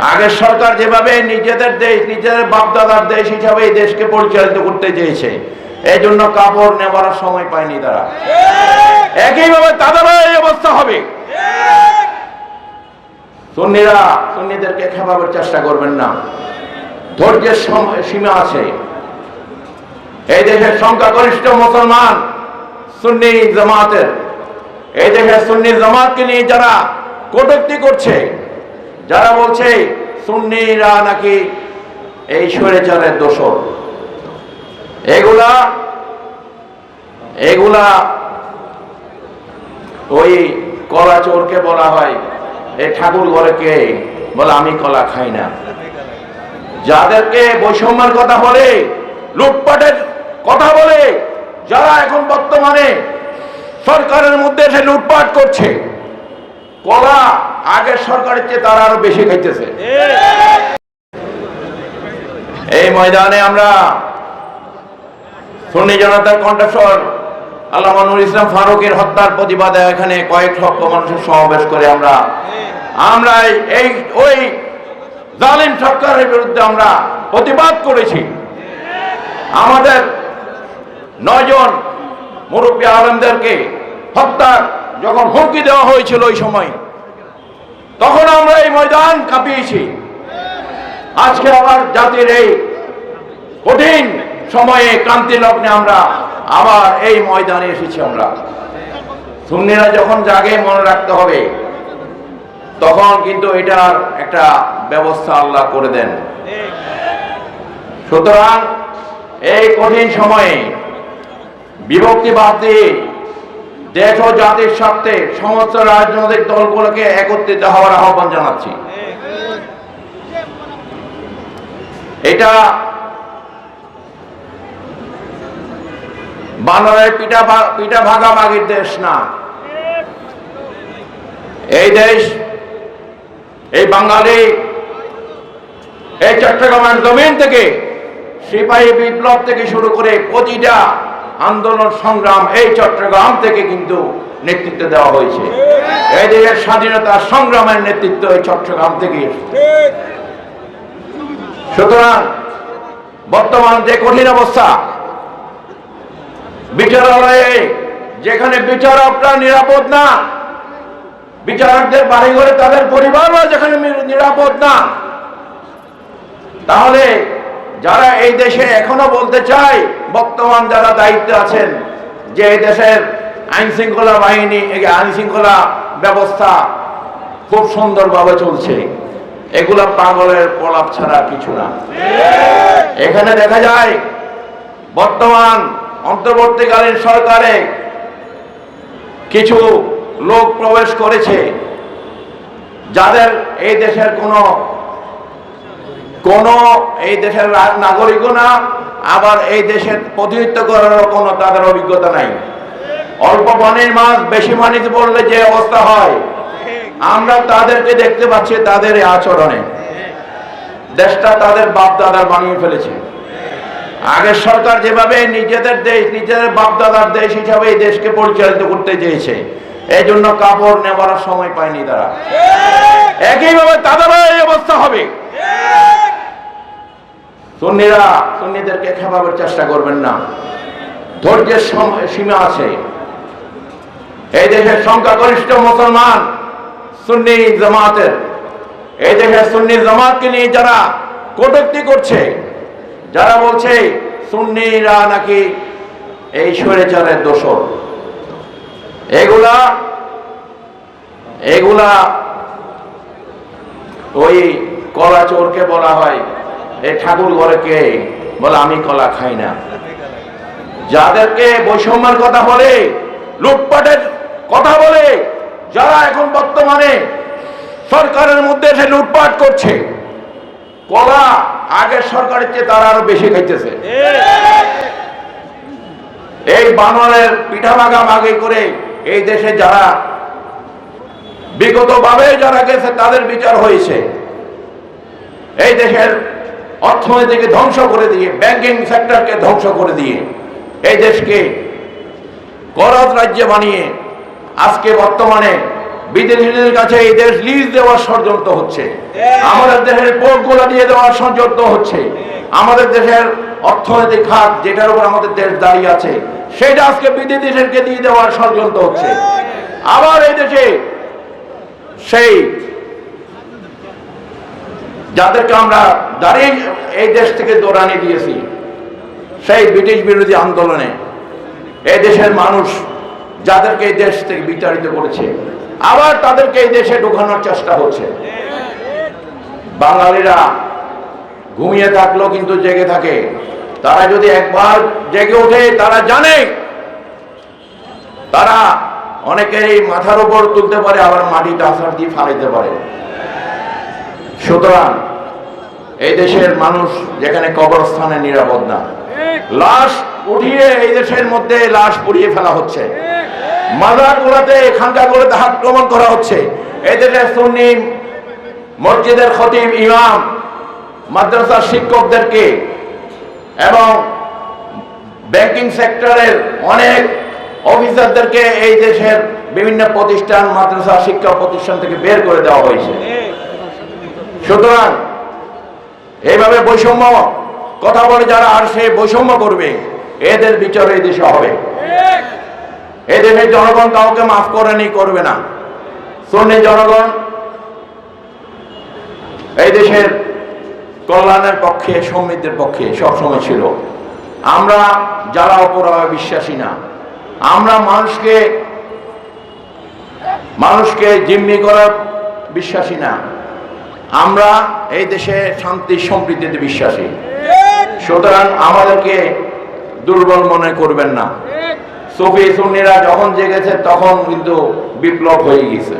আগের সরকার যেভাবে নিজেদের দেশ, নিজেদের বাপদাদার দেশ হিসাবে এই দেশকে পরিচালিত করতে চেয়েছে এই জন্য কাপড় নেওয়ার সময় পায়নি তারা। একইভাবে তাদেরও এই অবস্থা হবে। সুন্নিরা, সুন্নিদেরকে খেপাবার চেষ্টা করবেন না। ধৈর্যের সম- আছে। এই দেশের সংখ্যাগরিষ্ঠ মুসলমান সুন্নি জামাতের। এই দেশের সুন্নি জামাতকে নিয়ে যারা কটূক্তি করছে যারা বলছে সুন্নিরা নাকি এই স্বৈরাচারের দোষর, এগুলা এগুলা ওই কলা চোরকে বলা হয় এই ঠাকুর ঘরে কে? বলে, আমি কলা খাই না। যাদেরকে বৈষম্যের কথা বলে, লুটপাটের কথা বলে, যারা এখন বর্তমানে সরকারের মধ্যে এসে লুটপাট করছে কলা আগের সরকারের চেয়ে তারা আরও বেশি খাইতেছে। এই ময়দানে আমরা সুন্নি জনতার কণ্ঠস্বর, আল্লাহ ইসলাম ফারুকের হত্যার প্রতিবাদে এখানে কয়েক লক্ষ মানুষের সমাবেশ করে আমরা আমরা এই, ওই জালিম সরকারের বিরুদ্ধে আমরা প্রতিবাদ করেছি। আমাদের নয়জন মুরব্বী আলমদেরকে হত্যার যখন হুমকি দেওয়া হয়েছিল ওই সময়, তখন আমরা এই ময়দান কাঁপিয়েছি। আজকে আবার জাতির এই কঠিন সময়ে ক্রান্তি লগ্নে আমরা আবার এই ময়দানে এসেছি আমরা। সুন্নিরা যখন জাগে, মনে রাখতে হবে, তখন কিন্তু এটার একটা ব্যবস্থা আল্লাহ করে দেন। সুতরাং এই কঠিন সময়ে বিভক্তিবাদ দিয়ে দেশ ও জাতির স্বার্থে সমস্ত রাজনৈতিক দলগুলোকে একত্রিত হওয়ার আহ্বান জানাচ্ছি। এটা বানরের পিঠা পিঠা ভাগাভাগির দেশ না। এই দেশ, এই বাঙালি, এই চট্টগ্রামের জমিন থেকে সিপাহী বিপ্লব থেকে শুরু করে প্রতিটা আন্দোলন সংগ্রাম এই চট্টগ্রাম থেকে কিন্তু নেতৃত্ব দেওয়া হয়েছে। এই দেশের স্বাধীনতা সংগ্রামের নেতৃত্ব এই চট্টগ্রাম থেকে এসেছে। সুতরাং বর্তমান যে কঠিন অবস্থা বিচারালয়ে যেখানে বিচারকরা নিরাপদ না বিচারকদের বাড়ি ঘরে তাদের পরিবারও যেখানে নিরাপদ না তাহলে যারা এই দেশে এখনও বলতে চায়, বর্তমান যারা দায়িত্বে আছেন, যে এই দেশের আইন শৃঙ্খলা বাহিনী আইন শৃঙ্খলা ব্যবস্থা খুব সুন্দরভাবে চলছে। এগুলা পাগলের প্রলাপ ছাড়া কিছু না। এখানে দেখা যায়, বর্তমান অন্তর্বর্তীকালীন সরকারে কিছু লোক প্রবেশ করেছে, যাদের এই দেশের কোনো কোন এই দেশের নাগরিকও না আবার এই দেশের প্রতিনিধিত্ব করারও কোনো তাদের অভিজ্ঞতা নাই। অল্প পানির মাছ বেশি পানিতে পড়লে যে অবস্থা হয় আমরা তাদেরকে দেখতে পাচ্ছি তাদের আচরণে। দেশটা তাদের বাপ দাদার বানিয়ে ফেলেছে। আগের সরকার যেভাবে নিজেদের দেশ নিজেদের বাপদাদার দেশ হিসাবে এই দেশকে পরিচালিত করতে চেয়েছে এই জন্য কাপড় নেওয়ার সময় পায়নি তারা। একইভাবে তাদেরও এই অবস্থা হবে। সুন্নিরা, সুন্নিদেরকে খেপাবার চেষ্টা করবেন না। ধৈর্যের সীমা আছে। এই দেশের সংখ্যাগরিষ্ঠ মুসলমান সুন্নি জামাতের। এই দেশের সুন্নি জামাতকে নিয়ে যারা কটূক্তি করছে, যারা বলছে সুন্নিরা নাকি এই স্বৈরাচারের দোষর। এগুলা এগুলা ওই কলা চোরকে বলা হয় এই ঠাকুর ঘরে কে? বলে, আমি কলা খাই না। যাদেরকে বৈষম্যের কথা বলে, লুটপাটের কথা বলে, যারা এখন বর্তমানে সরকারের মধ্যে এসে লুটপাট করছে, কলা আগের সরকারের চেয়ে তারা আরও বেশি খাইতেছে। এই বানরের পিঠা ভাগা ভাগে করে এই দেশে যারা বিগত ভাবে যারা গেছে, তাদের বিচার হয়েছে। এই দেশের অর্থনীতিকে ধ্বংস করে দিয়ে ব্যাংকিং সেক্টরকে ধ্বংস করে দিয়ে এই দেশকে করদ রাজ্য বানিয়ে আজকে বর্তমানে বিদেশিদের কাছে এই দেশ লিজ দেওয়ার ষড়যন্ত্র হচ্ছে। আমাদের দেশের পোর্টগুলো দিয়ে দেওয়ার ষড়যন্ত্র হচ্ছে। আমাদের দেশের অর্থনৈতিক খাত যেটার উপর আমাদের দেশ দাঁড়িয়ে আছে সেটা আজকে বিদেশি দেশকে দিয়ে দেওয়ার ষড়যন্ত্র হচ্ছে। আবার এই দেশে সেই যাদেরকে আমরা দাঁড়িয়ে এই দেশ থেকে দৌড়ানি দিয়েছি, সেই ব্রিটিশ বিরোধী আন্দোলনে এই দেশের মানুষ যাদেরকে এই দেশ থেকে বিতাড়িত করেছে, আবার তাদেরকে এই দেশে ঢোকানোর চেষ্টা হচ্ছে। বাঙালিরা ঘুমিয়ে থাকলেও কিন্তু জেগে থাকে। তারা যদি একবার জেগে ওঠে, তারা জানে। তারা অনেকেই মাথার উপর তুলতে পারে, আবার মাটিতে আসার দিয়ে ফালাইতে পারে। সুতরাং এই দেশের মানুষ যেখানে কবরস্থানে নিরাপদ না, লাশ উঠিয়ে এই দেশের মধ্যে লাশ পুড়িয়ে ফেলা হচ্ছে। আক্রমণ করা হচ্ছে। এই দেশের সুন্নি মসজিদের ইমাম, মাদ্রাসার শিক্ষকদেরকে এবং ব্যাংকিং সেক্টরের অনেক অফিসারদেরকে এই দেশের বিভিন্ন প্রতিষ্ঠান, মাদ্রাসা, শিক্ষা প্রতিষ্ঠান থেকে বের করে দেওয়া হয়েছে। সুতরাং এইভাবে বৈষম্য, কথা বলে যারা আর সে বৈষম্য করবে, এদের বিচার এই দেশে হবে। এই দেশের জনগণ কাউকে মাফ করেনি করবে না। সুন্নি জনগণ এই দেশের কল্যাণের পক্ষে, সমৃদ্ধির পক্ষে সবসময় ছিল। আমরা যারা অপরায় বিশ্বাসী না, আমরা মানুষকে মানুষকে জিম্মি করার বিশ্বাসী না। আমরা এই দেশে শান্তি, সম্প্রীতিতে বিশ্বাসী। সুতরাং আমাদেরকে দুর্বল মনে করবেন না। সফি সুন্নিরা যখন জেগেছে, তখন কিন্তু বিপ্লব হয়ে গেছে।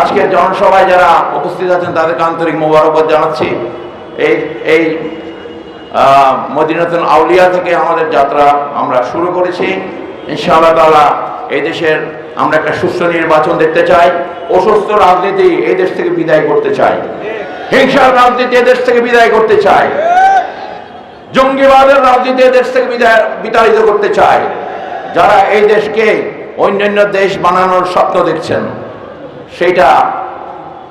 আজকে জনসভায় যারা উপস্থিত আছেন, তাদেরকে আন্তরিক মোবারকবাদ জানাচ্ছি। এই এই মদিনাতুল আউলিয়া থেকে আমাদের যাত্রা আমরা শুরু করেছি। ইনশাআল্লাহ তাআলা এই দেশের আমরা একটা সুস্থ নির্বাচন দেখতে চাই, অসুস্থ রাজনীতি এই দেশ থেকে বিদায় করতে চাই। হিংসার রাজনীতি এদেশ থেকে বিদায় করতে চাই। জঙ্গিবাদের রাজনীতি এদেশ থেকে বিদায়, বিতাড়িত করতে চাই। যারা এই দেশকে অন্যান্য দেশ বানানোর স্বপ্ন দেখছেন সেটা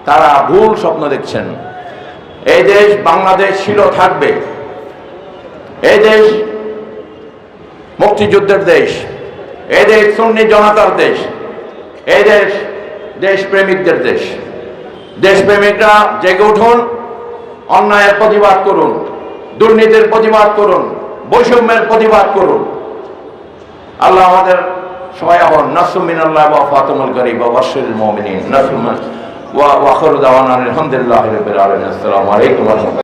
তারা ভুল স্বপ্ন দেখছেন। এই দেশ বাংলাদেশ ছিল থাকবে। এই দেশ মুক্তিযুদ্ধের দেশ। এই দেশ সুন্নি জনতার দেশ। এই দেশ, দেশপ্রেমিকদের দেশ। দেশপ্রেমিকরা জেগে উঠুন, অন্যায়ের প্রতিবাদ করুন, দুর্নীতির প্রতিবাদ করুন, বৈষম্যের প্রতিবাদ করুন। আল্লাহ আমাদের সবাই হন নাসুমিন আল্লাহ ওয়া ফাতিমুল গরিব বাশশিরুল মুমিনিন। নাসুমিন ওয়া ওয়া আখিরু দাওয়ানা আলহামদুলিল্লাহি আসসালামু আলাইকুম